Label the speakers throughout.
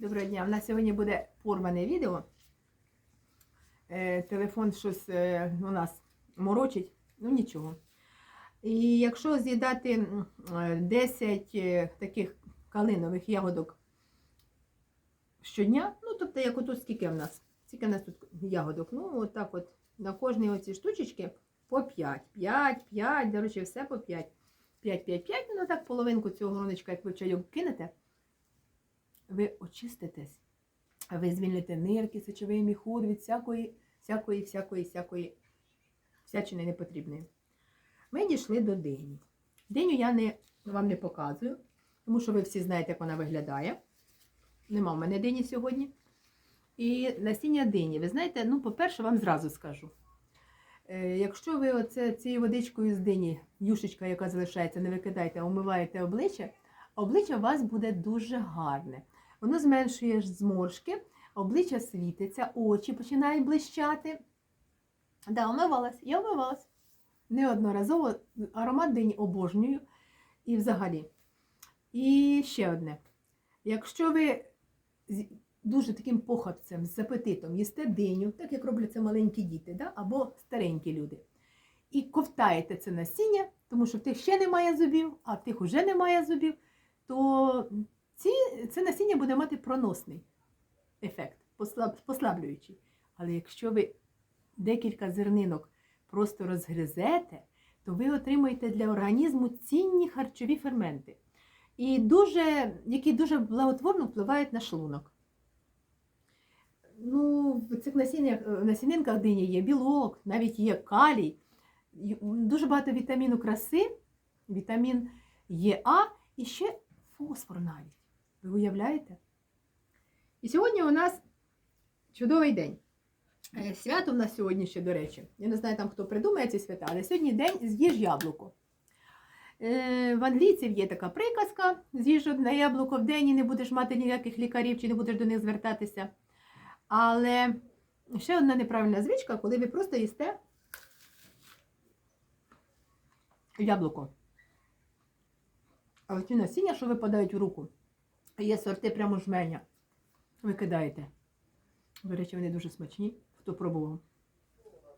Speaker 1: Доброго дня. У нас сьогодні буде порване відео. Е, телефон щось е, у нас морочить, ну нічого. І якщо з'їдати е, 10 е, таких калинових ягодок щодня, ну тобто, як отут скільки в нас? Скільки в нас тут ягодок? Ну, отак от на кожній оці штучечки по 5. 5, 5, до речі, все по 5. 5, 5, 5, ну так половинку цього гроночка, як ви в чайок кинете, ви очиститесь, ви звільните нирки, сечовий міхур від всякої, всякої, всякої, всякої всячини непотрібної. Ми дійшли до дині. Диню я не, вам не показую, тому що ви всі знаєте, як вона виглядає. Нема в мене дині сьогодні. І насіння дині, ви знаєте, ну, по-перше, вам зразу скажу. Е, Якщо ви оце цією водичкою з дині, юшечка, яка залишається, не викидаєте, а умиваєте обличчя, обличчя у вас буде дуже гарне. Воно зменшує зморшки, обличчя світиться, очі починають блищати. Да, умивалась, я умивалась. Неодноразово аромат дині обожнюю і взагалі. І ще одне. Якщо ви дуже таким похабцем, з апетитом їсте диню, так як роблять це маленькі діти, да? або старенькі люди, і ковтаєте це насіння, тому що в тих ще немає зубів, а в тих уже немає зубів, то ці, це насіння буде мати проносний ефект, послаб, послаблюючий. Але якщо ви декілька зернинок просто розгризете, то ви отримаєте для організму цінні харчові ферменти, і дуже, які дуже благотворно впливають на шлунок. Ну, в цих е, насінинках дині є білок, навіть є калій, дуже багато вітаміну краси, вітамін ЕА і ще фосфор навіть. Ви уявляєте? І сьогодні у нас чудовий день. Е, Свято в нас сьогодні ще, до речі. Я не знаю, там хто придумає ці свята, але сьогодні день з'їж яблуко. Е, В англійців є така приказка: з'їж одне яблуко в день і не будеш мати ніяких лікарів чи не будеш до них звертатися. Але ще одна неправильна звичка, коли ви просто їсте яблуко. А ці насіння, що випадають в руку, є сорти прямо жменя. Ви кидаєте. До речі, вони дуже смачні, хто пробував.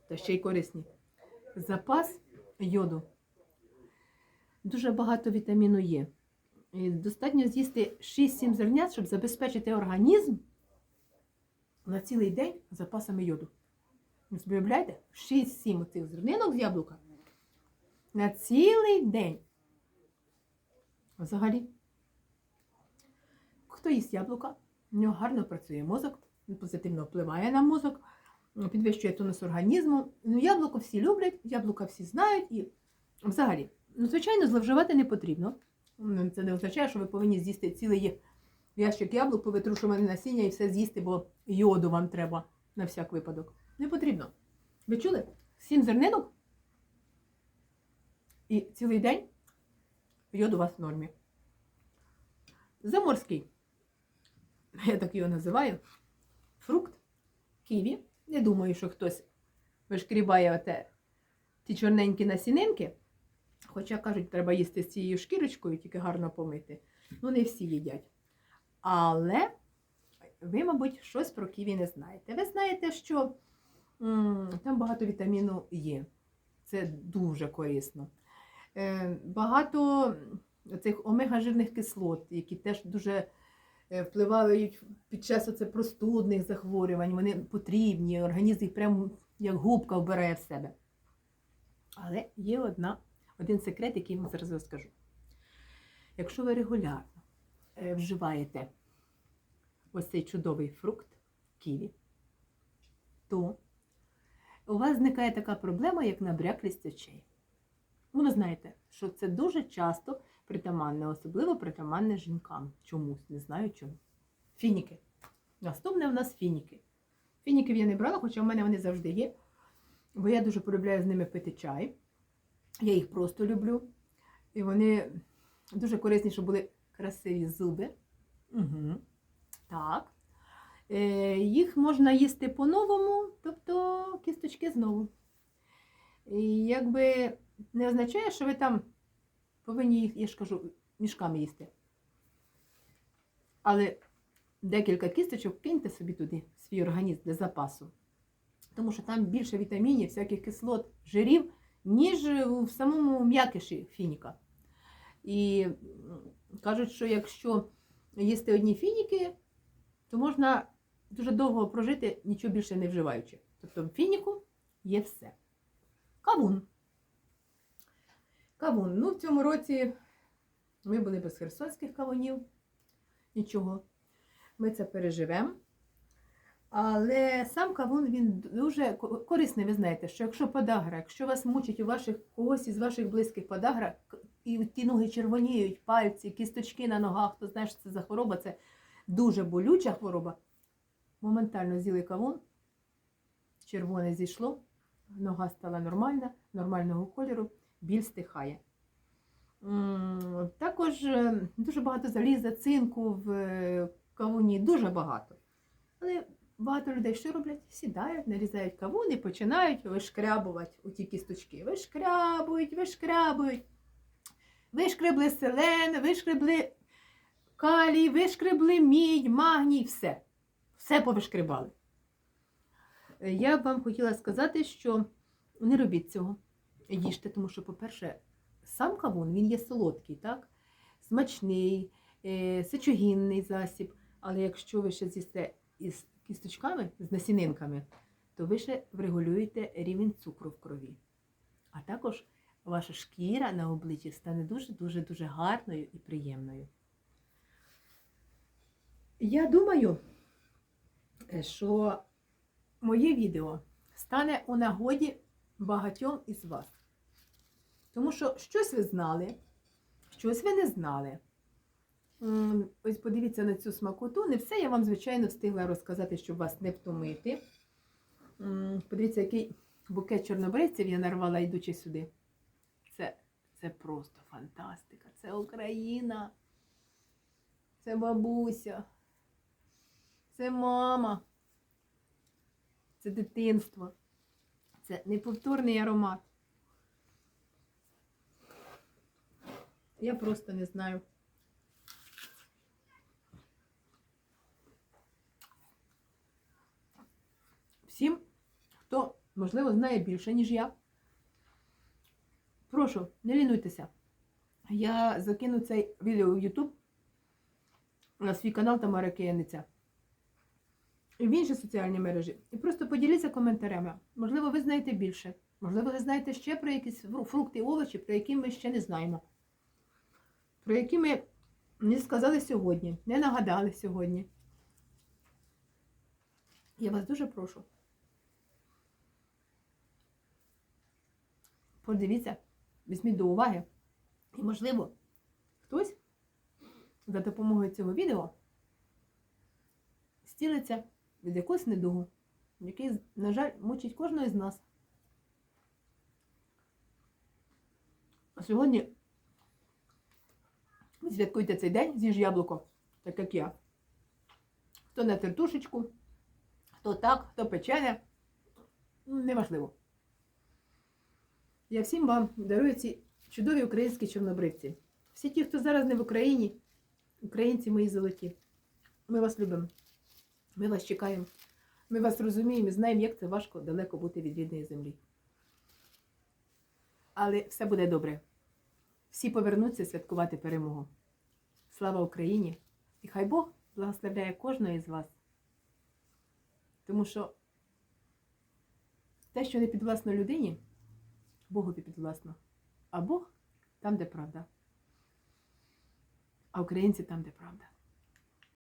Speaker 1: Та ще й корисні. Запас йоду. Дуже багато вітаміну Є. І достатньо з'їсти 6-7 зернят, щоб забезпечити організм на цілий день запасами йоду. Ви уявляєте? 6-7 цих зернинок з яблука на цілий день. Взагалі, хто їсть яблука, в нього гарно працює мозок, він позитивно впливає на мозок, підвищує тонус організму. Ну, яблуко всі люблять, яблука всі знають і взагалі, ну, звичайно, зловживати не потрібно. Це не означає, що ви повинні з'їсти цілий ящик яблук, повитрушувати насіння і все з'їсти, бо йоду вам треба на всяк випадок. Не потрібно. Ви чули? Сім зернинок і цілий день йод у вас в нормі. Заморський, я так його називаю, фрукт ківі. Не думаю, що хтось вишкрібає оте, ті чорненькі насінинки. Хоча кажуть, треба їсти з цією шкірочкою, тільки гарно помити. Ну, не всі їдять. Але ви, мабуть, щось про ківі не знаєте. Ви знаєте, що м, там багато вітаміну є. Це дуже корисно. Е, багато цих омега-жирних кислот, які теж дуже е, впливають під час оце простудних захворювань, вони потрібні, організм їх прямо як губка вбирає в себе. Але є одна, один секрет, який я вам зараз розкажу. Якщо ви регулярно е, вживаєте ось цей чудовий фрукт ківі, то у вас зникає така проблема, як набряклість очей. Ну, ви знаєте, що це дуже часто притаманне, особливо притаманне жінкам. Чомусь, не знаю чому. Фініки. Наступне у нас фініки. Фініків я не брала, хоча в мене вони завжди є. Бо я дуже полюбляю з ними пити чай. Я їх просто люблю. І вони дуже корисні, щоб були красиві зуби. Угу. Так. Е, їх можна їсти по-новому, тобто кісточки знову. І якби не означає, що ви там повинні їх, я ж кажу, мішками їсти. Але декілька кісточок киньте собі туди, в свій організм для запасу. Тому що там більше вітамінів, всяких кислот, жирів, ніж в самому м'якиші фініка. І кажуть, що якщо їсти одні фініки, то можна дуже довго прожити, нічого більше не вживаючи. Тобто в фініку є все. Кавун. Кавун. Ну, в цьому році ми були без херсонських кавунів. Нічого. Ми це переживемо. Але сам кавун він дуже корисний, ви знаєте, що якщо подагра, якщо вас мучить у ваших когось із ваших близьких подагра, і ті ноги червоніють, пальці, кісточки на ногах, то знаєш, що це за хвороба, це дуже болюча хвороба. Моментально з'їли кавун, червоне зійшло, нога стала нормальна, нормального кольору, біль стихає. Також е, дуже багато заліза, цинку в е, кавуні, дуже багато. Але багато людей що роблять? Сідають, нарізають кавун і починають вишкрябувати у ті кісточки. Вишкрябують, вишкрябують. Вишкребли селен, вишкребли калій, вишкребли мідь, магній, все. Все повишкребали. Е, Я б вам хотіла сказати, що не робіть цього. Їжте, тому що, по-перше, сам кавун він є солодкий, так? смачний, е, сечогінний засіб. Але якщо ви ще з'їсте із кісточками, з насінинками, то ви ще врегулюєте рівень цукру в крові. А також ваша шкіра на обличчі стане дуже-дуже дуже гарною і приємною. Я думаю, е, що моє відео стане у нагоді багатьом із вас. Тому що щось ви знали, щось ви не знали. Ось подивіться на цю смакоту. Не все я вам, звичайно, встигла розказати, щоб вас не втомити. Подивіться, який букет чорнобривців я нарвала, йдучи сюди. Це, це просто фантастика. Це Україна. Це бабуся. Це мама. Це дитинство. Це неповторний аромат. Я просто не знаю. Всім, хто, можливо, знає більше, ніж я. Прошу, не лінуйтеся. Я закину це відео в YouTube на свій канал Тамара Кияниця. І в інші соціальні мережі. І просто поділіться коментарями. Можливо, ви знаєте більше. Можливо, ви знаєте ще про якісь фру- фрукти, овочі, про які ми ще не знаємо. Про які ми не сказали сьогодні, не нагадали сьогодні. Я вас дуже прошу. Подивіться, візьміть до уваги. І, можливо, хтось за допомогою цього відео стілиться від якогось недугу, який, на жаль, мучить кожного з нас. А сьогодні святкуйте цей день, з'їж яблуко, так як я. Хто на тертушечку, хто так, хто печене, неважливо. Я всім вам дарую ці чудові українські чорнобривці. Всі ті, хто зараз не в Україні, українці мої золоті. Ми вас любимо. Ми вас чекаємо. Ми вас розуміємо і знаємо, як це важко далеко бути від рідної землі. Але все буде добре. Всі повернуться святкувати перемогу. Слава Україні! І хай Бог благословляє кожного із вас. Тому що те, що не підвласно людині, Богу підвласно. А Бог там, де правда. А українці там, де правда.